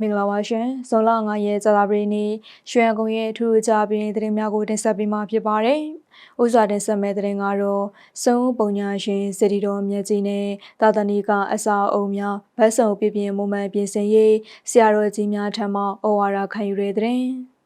မင်္ဂလာပါရှင်ဇွန်လ9ရက်ဇာတာပရိနေ့ရွှေရန်ကုန်ရဲ့ထူးခြားပြီးသတင်းများကိုတင်ဆက်ပေးမှာဖြစ်ပါတယ်။ဥစွာတင်ဆက်မဲ့သတင်းကတော့စုံပုံညာရှင်စတီတော်မြတ်ကြီးနဲ့သာသနိကအစာအုံများဗတ်စုံပြပြင်းမွန်မှန်ပြင်ဆင်ရေးဆရာတော်ကြီးများထံမှဩဝါဒခံယူတဲ့သတင်း။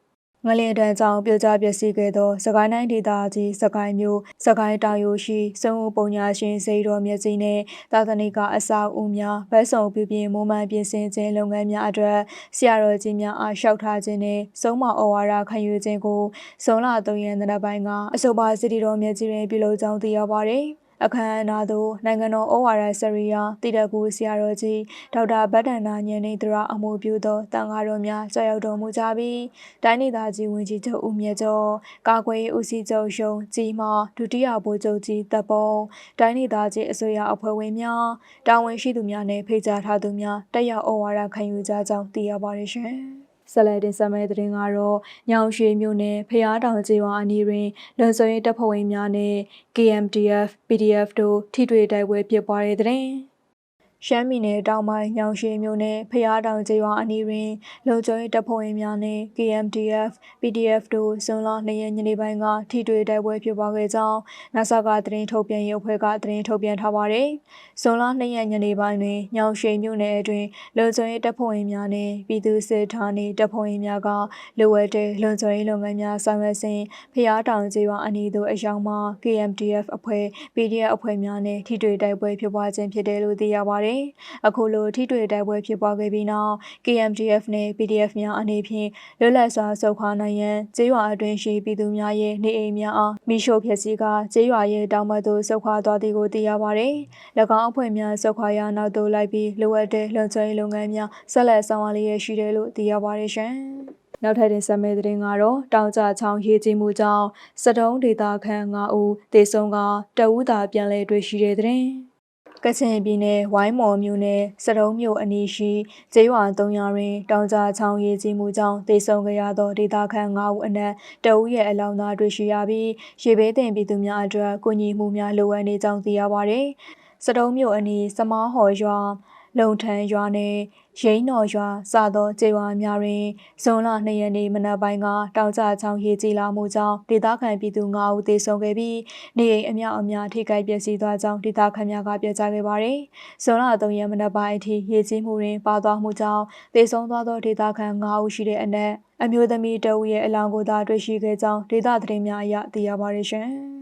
ငလင်တန်းကြောင့်ပြိုကျပျက်စီးခဲ့သောစကိုင်းတိုင်းဒေသကြီးစကိုင်းမြို့စကိုင်းတောင်ရိုရှိစုံပုံညာရှင်စေတော်မြတ်ကြီးနှင့်သာသနိကအစာအုံများဗတ်စုံပြပြင်းမွမ်းမံပြင်ဆင်ခြင်းလုပ်ငန်းများအတွက်ဆရာတော်ကြီးများအားလျှောက်ထားခြင်းနှင့်စုံမဩဝါဒခံယူခြင်းကိုဇွန်လ3ရက်နေ့ပိုင်းကအဆိုပါစီတီတော်မြတ်ကြီးတွင်ပြုလုပ်ကြောင်းသိရပါသည်။ အခမ်းအနားသို့နိုင်ငံတော်ဩဝါဒစရိယာတည်တကူဆရာတော်ကြီးဒေါက်တာဗတ္တနာညနေတရအမှုပြုသောတန်ဃာတော်များကြောက်ရောက်တော်မူကြပြီးတိုင်းဒေသကြီးဝန်ကြီးချုပ်ဦးမြတ်ကျော်ကာကွယ်ရေးဦးစီးချုပ်ရှုံကြီးမှဒုတိယဗိုလ်ချုပ်ကြီးတပ်ပုံတိုင်းဒေသကြီးအစိုးရအဖွဲ့ဝင်များတာဝန်ရှိသူများနဲ့ဖိတ်ကြားထားသူများတက်ရောက်ဩဝါဒခံယူကြကြောင်းသိရပါတယ်ရှင်။ ဆက်လက်တင်ဆက်မယ့်သတင်းကတော့ညောင်ရွှေမြို့နယ်ဖျားတောင်ကျေးရွာအနီးတွင်လွန်စွရေးတပ်ဖွဲ့ဝင်များနဲ့ KMDF PDF တို့ထိတွေ့တိုက်ပွဲဖြစ်ပွားတဲ့တဲ့ ရှမ်းပြည်နယ်တောင်ပိုင်းညောင်ရွှေမြို့နယ်ဖျားတောင်ကျေးရွာအနီးတွင်လုံခြုံရေးတပ်ဖွဲ့ဝင်များနှင့် KMDF PDF တို့ဇွန်လ2ရက်ညနေပိုင်းကထိတွေ့တိုက်ပွဲဖြစ်ပွားခဲ့ကြောင်း NASA ကသတင်းထုတ်ပြန်ရေးအဖွဲ့ကသတင်းထုတ်ပြန်ထားပါတယ်။ဇွန်လ2ရက်ညနေပိုင်းတွင်ညောင်ရွှေမြို့နယ်အတွင်းလုံခြုံရေးတပ်ဖွဲ့ဝင်များနှင့်ပြည်သူစစ်ဌာနတပ်ဖွဲ့ဝင်များကလိုအပ်တဲ့လုံခြုံရေးလုပ်ငန်းများဆောင်ရွက်စဉ်ဖျားတောင်ကျေးရွာအနီးသို့အရောက်မှာ KMDF အဖွဲ့ PDF အဖွဲ့များနှင့်ထိတွေ့တိုက်ပွဲဖြစ်ပွားခြင်းဖြစ်တယ်လို့သိရပါတယ်။အခုလိုထိတွေ့တိုက်ပွဲဖြစ်ပွားခဲ့ပြီးနောက် KMDF နှင့် PDF များအနေဖြင့်လွတ်လပ်စွာစုခွာနိုင်ရန်ကျေးရွာအတွင်းရှိပြည်သူများရဲ့နေအိမ်များအားမိရှို့ဖျက်ဆီးကကျေးရွာရဲ့တောင်ဘက်သို့စုခွာသွားသည်ကိုသိရပါတယ်။၎င်းအဖွဲ့များစုခွာရာနောက်သို့လိုက်ပြီးလိုအပ်တဲ့လုံခြုံရေးလုပ်ငန်းများဆက်လက်ဆောင်ရွက်လျက်ရှိတယ်လို့သိရပါတယ်ရှင်။နောက်ထပ်တင်ဆက်မယ့်သတင်းကတော့တောင်ကြချောင်းရေးကြီးမှုကြောင့်စတုံးဒေတာခန့်9ဦးသေဆုံးကတအူးသာပြန်လည်တွေ့ရှိတဲ့တဲ့ ကချင်ပြည်နယ်ဝိုင်းမော်မြို့နယ်စတုံးမြို့အနီးရှိကျေးရွာ၃ရွာတွင် တောင်ကြားချောင်းရေးကြီးမှုကြောင့်ဒေဆုံးကြရသောဒေသခံ၅ဦးအနက်တဦးရဲ့အလောင်းသားတွေ့ရှိရပြီးရေဘေးသင့်ပြည်သူများအတွက်ကူညီမှုများလိုအပ်နေကြောင်းသိရပါသည်။စတုံးမြို့အနီးစမားဟော်ရွာ လုံထန်ရွာနယ်ရိန်းတော်ရွာစသောကျေးရွာများတွင်ဇွန်လ2ရက်နေ့မနက်ပိုင်းကတောင်ကျချောင်းရေကြီးလာမှုကြောင့်ဒေသခံပြည်သူ9ဦးသေဆုံးခဲ့ပြီးနေအိမ်အများအများထိခိုက်ပျက်စီးသွားကြောင်းဒေသခံများကပြောကြားခဲ့ပါတယ်။ဇွန်လ3ရက်မနက်ပိုင်းအထိရေကြီးမှုတွင်ပါသွားမှုကြောင့်သေဆုံးသွားသောဒေသခံ9ဦးရှိတဲ့အနက်အမျိုးသမီးတဦးရဲ့အလောင်းကိုသာတွေ့ရှိခဲ့ကြောင်းဒေသသတင်းများအရသိရပါတယ်ရှင်။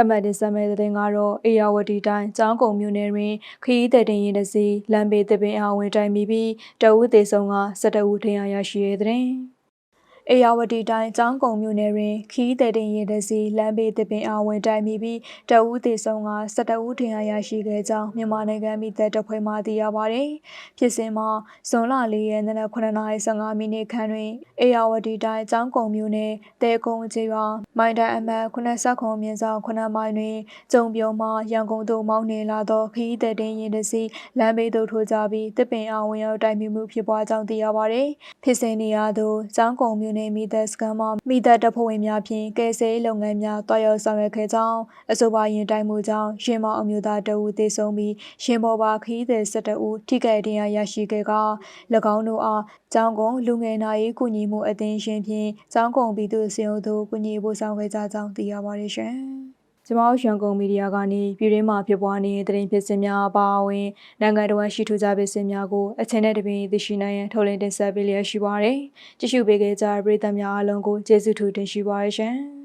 ထပ်မံတင်ဆက်မယ့်သတင်းကတော့အေယာဝတီတိုင်းကျောင်းကုံမြို့နယ်တွင်ခရီးသည်တင်ရင်တစီလမ်းဘေးသပင်အားဝင်တိုင်ပြီးပြီးတအူးသေးဆုံးက၁၁ဦးထင်ရရရှိတဲ့တဲ့ အေယာဝတီတိုင်းကျောင်းကုံမြို့နယ်တွင် ခီးတဲ့တင်ရင်တစီလမ်းဘေးတပင်အားဝင်တိုင်မိပြီးတအူးသေးဆုံးက12ဦးထင်ရရှိခဲ့ကြောင်းမြန်မာနိုင်ငံမိသက်တဖွဲ့မှသိရပါသည်။ဖြစ်စဉ်မှာဇွန်လ၄ရက်နေ့9:15မိနစ်ခန့်တွင်အေယာဝတီတိုင်းကျောင်းကုံမြို့နယ်တဲကုန်းကျေးရွာမိုင်တိုင်အမှတ်89မြင်းဆောင်9မိုင်တွင်ကျုံပြုံမှရန်ကုန်သို့မောင်းနှင်လာသောခီးတဲ့တင်ရင်တစီလမ်းဘေးသို့ထိုးကြပြီးတပင်အားဝင်ရောက်တိုင်မိမှုဖြစ်ပွားကြောင်းသိရပါသည်။ဖြစ်စဉ်နေရာသို့ကျောင်းကုံမြို့နယ်မိသက်စကန်မှမိသက်တပ်ဖွဲ့ဝင်များဖြင့် ကယ်ဆယ်လုပ်ငန်းများတွားရောက်ဆောင်ရွက်ခဲ့ကြောင်း အဆိုပါရင်တိုင်မှုကြောင့်ရှင်မောင်အမျိုးသားတဦးသေဆုံးပြီးရှင်ဘော်ပါခီးသည်12ဦး ထိခိုက်ဒဏ်ရာရရှိခဲ့က၎င်းတို့အား ကျောင်းကုန်းလူငယ်နာရေးကူညီမှုအသင်းရှင်ဖြင့် ကျောင်းကုန်းပြည်သူ့စင်အုပ်တို့ ကူညီပို့ဆောင်ခဲ့ကြကြောင်း သိရပါတယ်ရှင်။ ကျမတို့ရန်ကုန်မီဒီယာကနေပြည်တွင်းမှာဖြစ်ပွားနေတဲ့သတင်းဖြစ်စဉ်များအပါအဝင်နိုင်ငံတော်ရှိထူးခြားဖြစ်စဉ်များကိုအချိန်နဲ့တပြေးသိရှိနိုင်ရန်ထုတ်လင်းတင်ဆက်ပေးလျက်ရှိပါတယ်။ကြည့်ရှုပေးကြတဲ့ပရိသတ်များအားလုံးကိုကျေးဇူးထူးတင်ရှိပါရရှင်။